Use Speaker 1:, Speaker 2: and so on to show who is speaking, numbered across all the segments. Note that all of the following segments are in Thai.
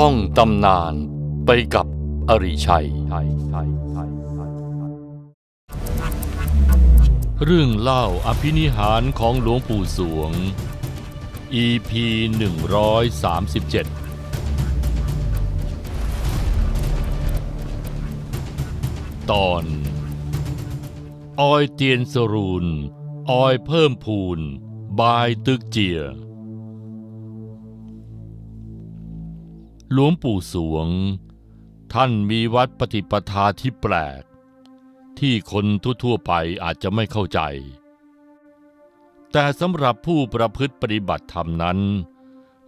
Speaker 1: ท่องตำนานไปกับอริชัย เรื่องเล่าอภินิหารของหลวงปู่สวง EP 137ตอน ออยเตียนสรูน ออยเพิ่มพูน บายตึกเจีย หลวงปู่สวง ท่านมีวัดปฏิปทาที่แปลก ที่คนทั่วๆไปอาจจะไม่เข้าใจ แต่สำหรับผู้ประพฤติปฏิบัติธรรมนั้น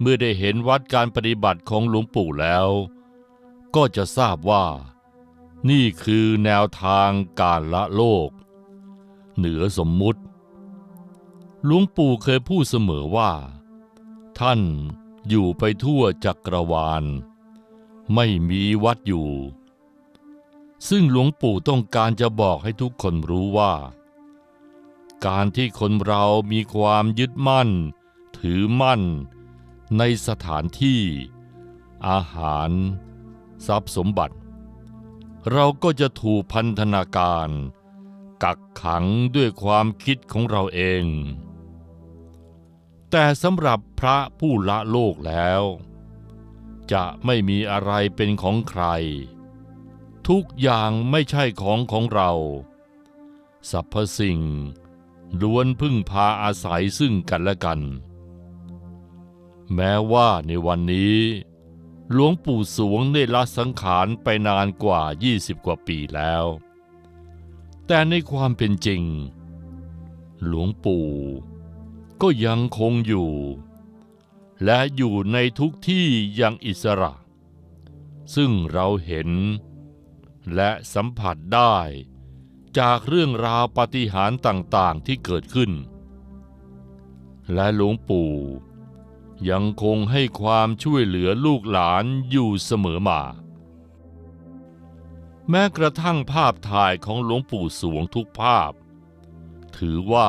Speaker 1: เมื่อได้เห็นวัดการปฏิบัติของหลวงปู่แล้ว ก็จะทราบว่า นี่คือแนวทางการละโลก เหนือสมมุติหลวงปู่เคยพูดเสมอว่า ท่าน อยู่ไปทั่วจักรวาล ไม่มีวัดอยู่ ซึ่งหลวงปู่ต้องการจะบอกให้ทุกคนรู้ว่า การที่คนเรามีความยึดมั่น ถือมั่น ในสถานที่ อาหาร ทรัพย์สมบัติ เราก็จะถูกพันธนาการ กักขังด้วยความคิดของเราเอง แต่สำหรับพระผู้ละโลกแล้ว จะไม่มีอะไรเป็นของใคร ทุกอย่างไม่ใช่ของของเราสรรพสิ่งล้วนพึ่งพาอาศัยซึ่งกันและกัน แม้ว่าในวันนี้ หลวงปู่สวงได้ละสังขารไปนานกว่า 20 กว่าปีแล้ว แต่ในความเป็นจริง หลวงปู่ ก็ยังคงอยู่ และอยู่ในทุกที่อย่างอิสระ ซึ่งเราเห็น และสัมผัสได้ จากเรื่องราวปฏิหารต่างๆที่เกิดขึ้น และหลวงปู่ยังคงให้ความช่วยเหลือลูกหลานอยู่เสมอมา แม้กระทั่งภาพถ่ายของหลวงปู่สวงทุกภาพ ถือว่า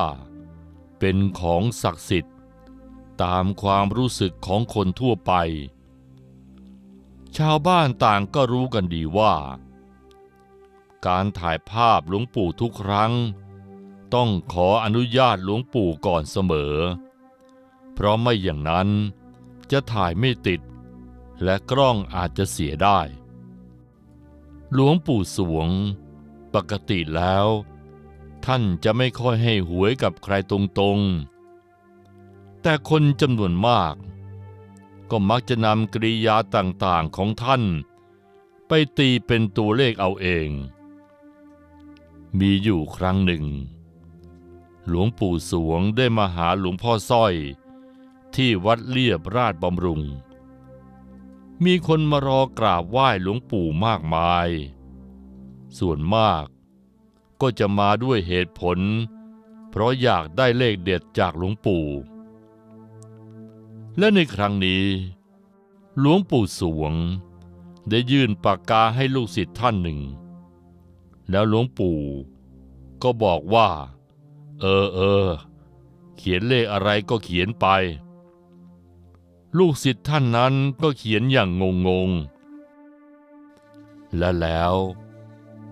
Speaker 1: เป็นของศักดิ์สิทธิ์ ตามความรู้สึกของคนทั่วไป ชาวบ้านต่างก็รู้กันดีว่า การถ่ายภาพหลวงปู่ทุกครั้ง ต้องขออนุญาตหลวงปู่ก่อนเสมอ เพราะไม่อย่างนั้นจะถ่ายไม่ติด และกล้องอาจจะเสียได้ หลวงปู่สวง ปกติแล้ว ท่านจะไม่ค่อยให้หวยกับใครตรงๆ แต่คนจำนวนมาก ก็มักจะนำกริยาต่างๆของท่าน ไปตีเป็นตัวเลขเอาเอง มีอยู่ครั้งหนึ่ง หลวงปู่สวงได้มาหาหลวงพ่อสร้อย ที่วัดเลียบราชบำรุง มีคนมารอกราบไหว้หลวงปู่มากมาย ส่วนมาก ก็จะมาด้วยเหตุผล เพราะอยากได้เลขเด็ดจากหลวงปู่ และในครั้งนี้ หลวงปู่สวง ได้ยื่นปากกาให้ลูกศิษย์ท่านหนึ่ง แล้วหลวงปู่ก็บอกว่า เออเออ เขียนเลขอะไรก็เขียนไป ลูกศิษย์ท่านนั้นก็เขียนอย่างงงงๆและแล้ว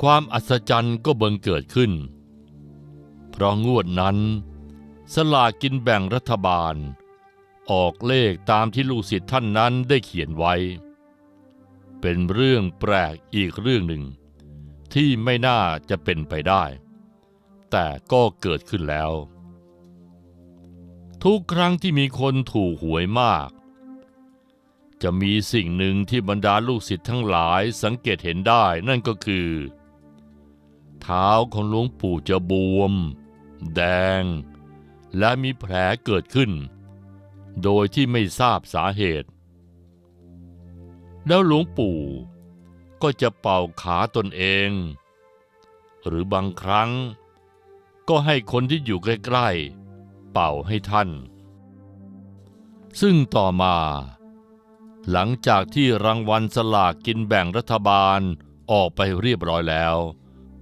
Speaker 1: ความอัศจรรย์ก็บังเกิดขึ้น เพราะงวดนั้น สลากกินแบ่งรัฐบาล ออกเลขตามที่ลูกศิษย์ท่านนั้นได้เขียนไว้ เป็นเรื่องแปลกอีกเรื่องหนึ่ง ที่ไม่น่าจะเป็นไปได้ แต่ก็เกิดขึ้นแล้ว ทุกครั้งที่มีคนถูกหวยมาก จะมีสิ่งหนึ่งที่บรรดาลูกศิษย์ทั้งหลายสังเกตเห็นได้นั่นก็คือ เท้าของหลวงปู่จะบวม แดง และมีแผลเกิดขึ้น โดยที่ไม่ทราบสาเหตุ แล้วหลวงปู่ก็จะเป่าขาตนเอง หรือบางครั้ง ก็ให้คนที่อยู่ใกล้ๆ เป่าให้ท่าน ซึ่งต่อมา หลังจากที่รางวัลสลากกินแบ่งรัฐบาลออกไปเรียบร้อยแล้ว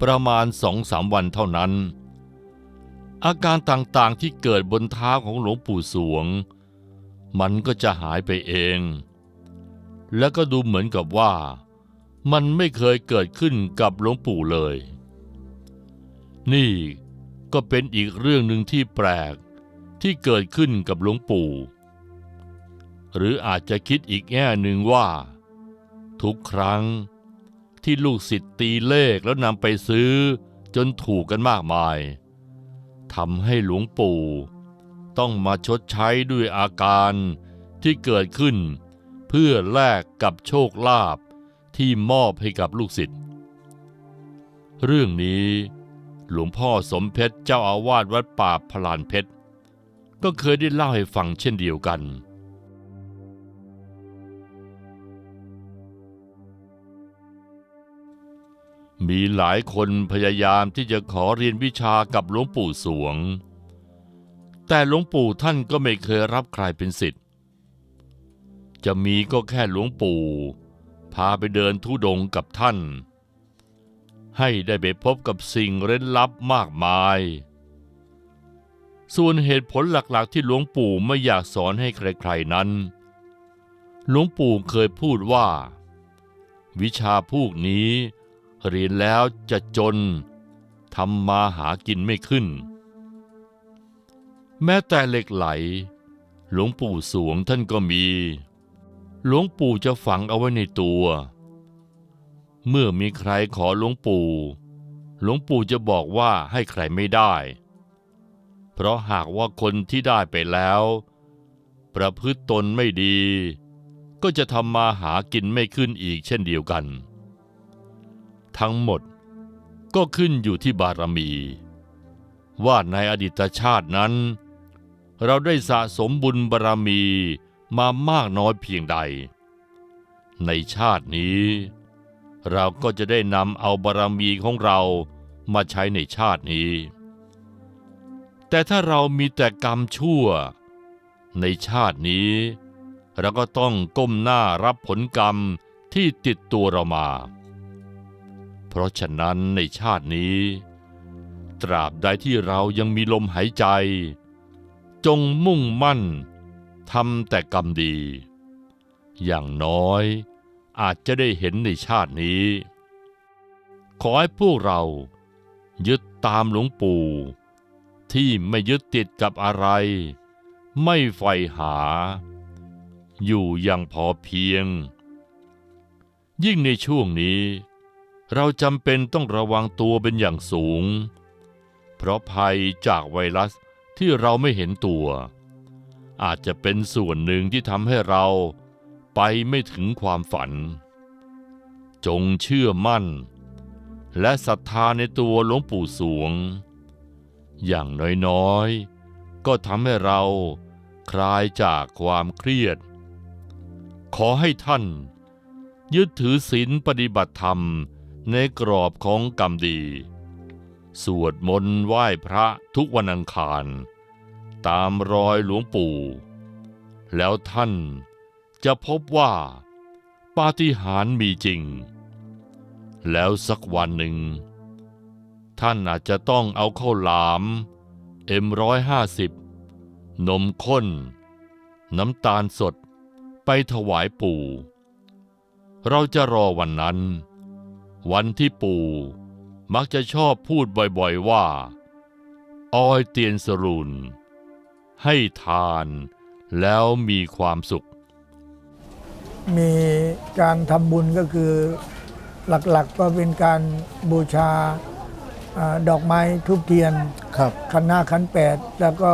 Speaker 1: ประมาณสองสามวันเท่านั้น อาการต่างๆที่เกิดบนเท้าของหลวงปู่สวง มันก็จะหายไปเอง แล้วก็ดูเหมือนกับว่า มันไม่เคยเกิดขึ้นกับหลวงปู่เลย นี่ก็เป็นอีกเรื่องหนึ่งที่แปลกที่เกิดขึ้นกับหลวงปู่ หรืออาจจะคิดอีกแง่หนึ่งว่า ทุกครั้ง ที่ลูกศิษย์ตีเลขแล้วนำไปซื้อ จนถูกกันมากมายทำให้หลวงปู่ ต้องมาชดใช้ด้วยอาการที่เกิดขึ้น เพื่อแลกกับโชคลาภที่มอบให้กับลูกศิษย์เรื่องนี้หลวงพ่อสมเพชรเจ้าอาวาสวัดป่าพลานเพชร ก็เคยได้เล่าให้ฟังเช่นเดียวกัน มีหลายคนพยายามที่จะขอเรียนวิชากับหลวงปู่สวง แต่หลวงปู่ท่านก็ไม่เคยรับใครเป็นศิษย์จะมีก็แค่หลวงปู่ พาไปเดินทุดงกับท่าน ให้ได้ไปพบกับสิ่งเร้นลับมากมาย ส่วนเหตุผลหลักๆ ที่หลวงปู่ไม่อยากสอนให้ใครๆนั้น หลวงปู่เคยพูดว่า วิชาพวกนี้ เรียนแล้วจะจนทำมาหากินไม่ขึ้น แม้แต่เหล็กไหล หลวงปู่สวงท่านก็มี หลวงปู่จะฝังเอาไว้ในตัว เมื่อมีใครขอหลวงปู่ หลวงปู่จะบอกว่าให้ใครไม่ได้ เพราะหากว่าคนที่ได้ไปแล้ว ประพฤติตนไม่ดี ก็จะทำมาหากินไม่ขึ้นอีกเช่นเดียวกัน ทั้งหมด ก็ขึ้นอยู่ที่บารมี ว่าในอดีตชาตินั้น เราได้สะสมบุญบารมีมามากน้อยเพียงใด ในชาตินี้ เราก็จะได้นำเอาบารมีของเรามาใช้ในชาตินี้ แต่ถ้าเรามีแต่กรรมชั่ว ในชาตินี้ เราก็ต้องก้มหน้ารับผลกรรมที่ติดตัวเรามา เพราะฉะนั้นในชาตินี้ ตราบใดที่เรายังมีลมหายใจ จงมุ่งมั่นทำแต่กรรมดี อย่างน้อยอาจจะได้เห็นในชาตินี้ ขอให้พวกเรายึดตามหลวงปู่ ที่ไม่ยึดติดกับอะไร ไม่ใฝ่หา อยู่อย่างพอเพียง ยิ่งในช่วงนี้ เราจำเป็นต้องระวังตัวเป็นอย่างสูง เพราะภัยจากไวรัสที่เราไม่เห็นตัว อาจจะเป็นส่วนหนึ่งที่ทำให้เราไปไม่ถึงความฝัน จงเชื่อมั่น และศรัทธาในตัวหลวงปู่สวง อย่างน้อยๆ ก็ทำให้เราคลายจากความเครียด ขอให้ท่าน ยึดถือศีลปฏิบัติธรรม ในกรอบของกรรมดี สวดมนต์ไหว้พระทุกวันอังคาร ตามรอยหลวงปู่ แล้วท่านจะพบว่า ปาฏิหาริย์มีจริง แล้วสักวันหนึ่ง ท่านอาจจะต้องเอาข้าวหลามเอ็มร้อยห้าสิบนมข้น น้ำตาลสดไปถวายปู่ เราจะรอวันนั้น วันที่ปู่มักจะชอบพูดบ่อยๆว่า ออยเตียนสรุนให้ทานแล้วมีความสุข
Speaker 2: มีการทำบุญก็คือหลักๆก็เป็นการบูชาอาดอกไม้ทุบเทียน
Speaker 3: ครับ
Speaker 2: ขันห้าขันแปดแล้วก็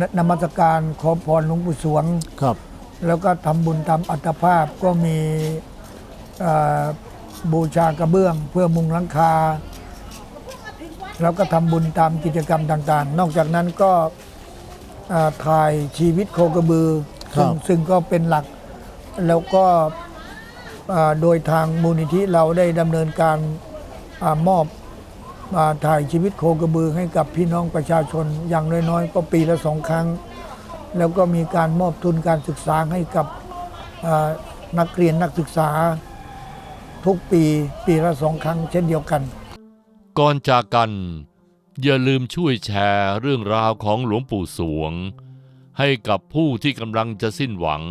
Speaker 2: นนมัสการขอพรหลวงปู่สวง
Speaker 3: ครับ
Speaker 2: แล้วก็ทำบุญตามอัตภาพก็มีอ่า บูชากระเบื้อง เพื่อมุงหลังคา แล้วก็ทำบุญตามกิจกรรมต่างๆ นอกจากนั้นก็อ่าถ่ายชีวิตโคกระบือ
Speaker 3: ครับ
Speaker 2: ซึ่งซึ่งก็เป็นหลักแล้วก็อ่าโดยทางมูลนิธิเราได้ดำเนินการอามอบอาถ่ายชีวิตโคกระบือให้กับพี่น้องประชาชนอย่างน้อยๆ ก็ปีละสองครั้ง แล้วก็มีการมอบทุนการศึกษาให้กับอ่านักเรียนนักศึกษา ทุกปีปีละสองครั้งเช่นเดียวกัน
Speaker 1: ก่อนจากกัน อย่าลืมช่วยแชร์เรื่องราวของหลวงปู่สวง ให้กับผู้ที่กำลังจะสิ้นหวัง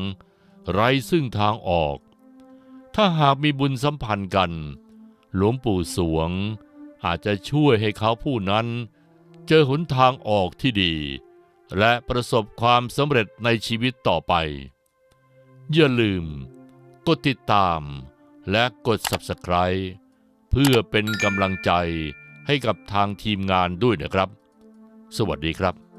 Speaker 1: ไร้ซึ่งทางออก ถ้าหากมีบุญสัมพันธ์กัน หลวงปู่สวง อาจจะช่วยให้เขาผู้นั้น เจอหนทางออกที่ดี และประสบความสำเร็จในชีวิตต่อไป อย่าลืมกดติดตาม และกด Subscribe เพื่อเป็นกำลังใจให้กับทางทีมงานด้วยนะครับ สวัสดีครับ